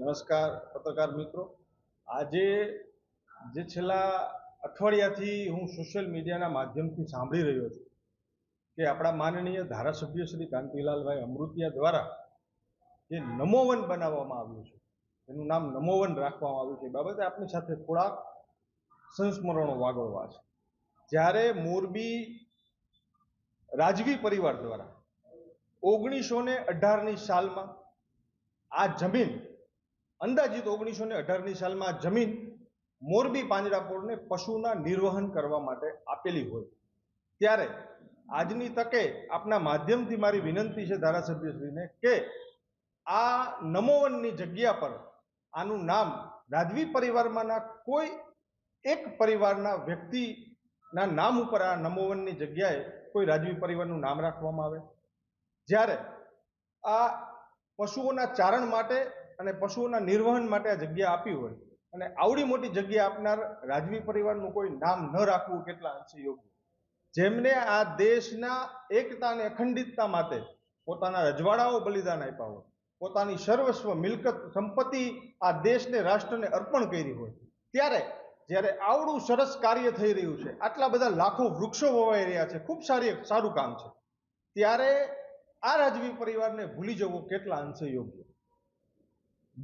નમસ્કાર, પત્રકાર મિત્રો. આજે જે છેલ્લા અઠવાડિયાથી હું સોશિયલ મીડિયાના માધ્યમથી સાંભળી રહ્યો છું કે આપણા માનનીય ધારાસભ્ય શ્રી કાંતિલાલભાઈ અમૃતિયા દ્વારા જે નમોવન બનાવવામાં આવ્યું છે, એનું નામ નમોવન રાખવામાં આવ્યું છે, એ બાબતે આપની સાથે થોડાક સંસ્મરણો વાગોળવા છે. જ્યારે મોરબી રાજવી પરિવાર દ્વારા ઓગણીસો ને અઢારની સાલમાં આ જમીન અંદાજિત ઓગણીસો ને અઢારની સાલમાં જમીન મોરબી પાંજરાપોળને પશુના નિર્વહન કરવા માટે આપેલી હોય. ત્યારે આજની તકે આપના માધ્યમથી મારી વિનંતી છે ધારાસભ્યશ્રીને કે આ નમોવનની જગ્યા પર આનું નામ રાજવી પરિવારમાંના કોઈ એક પરિવારના વ્યક્તિના નામ ઉપર આ નમોવનની જગ્યાએ કોઈ રાજવી પરિવારનું નામ રાખવામાં આવે. જ્યારે આ પશુઓના ચારણ માટે અને પશુઓના નિર્વહન માટે આ જગ્યા આપી હોય. અને આવડી મોટી જગ્યા આપનાર રાજવી પરિવારનું કોઈ નામ ન રાખવું કેટલા અંશે યોગ્ય. જેમને આ દેશના એકતા અને અખંડિતતા માટે પોતાના રજવાડાઓ બલિદાન આપ્યા હોય, પોતાની સર્વસ્વ, મિલકત, સંપત્તિ આ દેશને, રાષ્ટ્રને અર્પણ કરી હોય, ત્યારે જ્યારે આવડું સરસ કાર્ય થઈ રહ્યું છે, આટલા બધા લાખો વૃક્ષો વવાઈ રહ્યા છે, ખૂબ સારી સારું કામ છે, ત્યારે આ રાજવી પરિવારને ભૂલી જવો કેટલા અંશે યોગ્ય.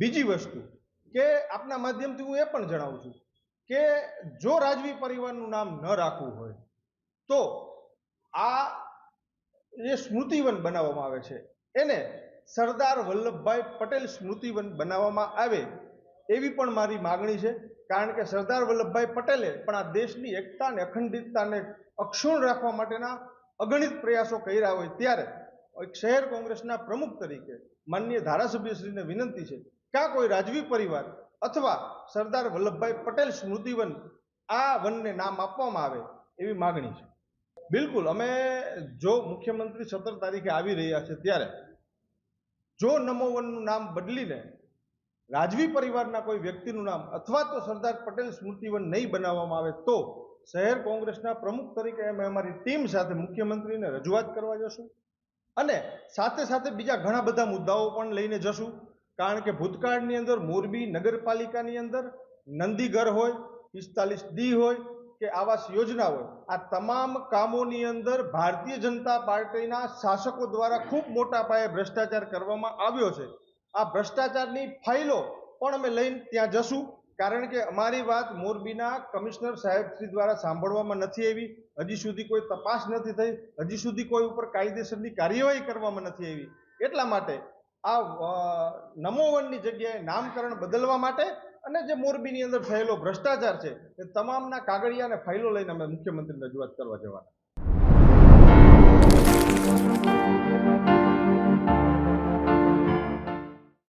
બીજી વસ્તુ કે આપના માધ્યમથી હું એ પણ જણાવું છું કે જો રાજવી પરિવારનું નામ ન રાખવું હોય, તો આ જે સ્મૃતિવન બનાવવામાં આવે છે. એને સરદાર વલ્લભભાઈ પટેલ સ્મૃતિવન બનાવવામાં આવે એવી પણ મારી માગણી છે, કારણ કે સરદાર વલ્લભભાઈ પટેલે પણ આ દેશની એકતા અને અખંડિતતાને અક્ષુણ રાખવા માટેના અગણિત પ્રયાસો કર્યા હોય ત્યારે એક શહેર કોંગ્રેસના પ્રમુખ તરીકે માનનીય ધારાસભ્યશ્રીને વિનંતી છે કે આ કોઈ રાજવી પરિવાર અથવા સરદાર વલ્લભભાઈ પટેલ સ્મૃતિવન આ વનને નામ આપવામાં આવે એવી માગણી છે. બિલકુલ, અમે જો મુખ્યમંત્રી સત્તર તારીખે આવી રહ્યા છે ત્યારે જો નમોવનનું નામ બદલીને રાજવી પરિવારના કોઈ વ્યક્તિનું નામ અથવા તો સરદાર પટેલ સ્મૃતિવન નહીં બનાવવામાં આવે તો શહેર કોંગ્રેસના પ્રમુખ તરીકે અમે અમારી ટીમ સાથે મુખ્યમંત્રીને રજૂઆત કરવા જશું અને સાથે સાથે બીજા ઘણા બધા મુદ્દાઓ પણ લઈને જશું. કારણ કે ભૂતકાળની અંદર મોરબી નગરપાલિકાની અંદર નંદીઘર હોય, પિસ્તાલીસ ડી હોય કે આવાસ યોજના હોય, આ તમામ કામોની અંદર ભારતીય જનતા પાર્ટીના શાસકો દ્વારા ખૂબ મોટા પાયે ભ્રષ્ટાચાર કરવામાં આવ્યો છે. આ ભ્રષ્ટાચારની ફાઇલો પણ અમે લઈને ત્યાં જશું. કારણ કે અમારી વાત મોરબીના કમિશનર સાહેબશ્રી દ્વારા સાંભળવામાં નથી આવી. હજી સુધી કોઈ તપાસ નથી થઈ. હજી સુધી કોઈ ઉપર કાયદેસરની કાર્યવાહી કરવામાં નથી આવી. એટલા માટે આ નમોવનની જગ્યાએ નામકરણ બદલવા માટે અને જે મોરબીની અંદર થયેલો ભ્રષ્ટાચાર છે, એ તમામના કાગળિયા અને ફાઇલો લઈને અમે મુખ્યમંત્રીને રજૂઆત કરવા જવાના.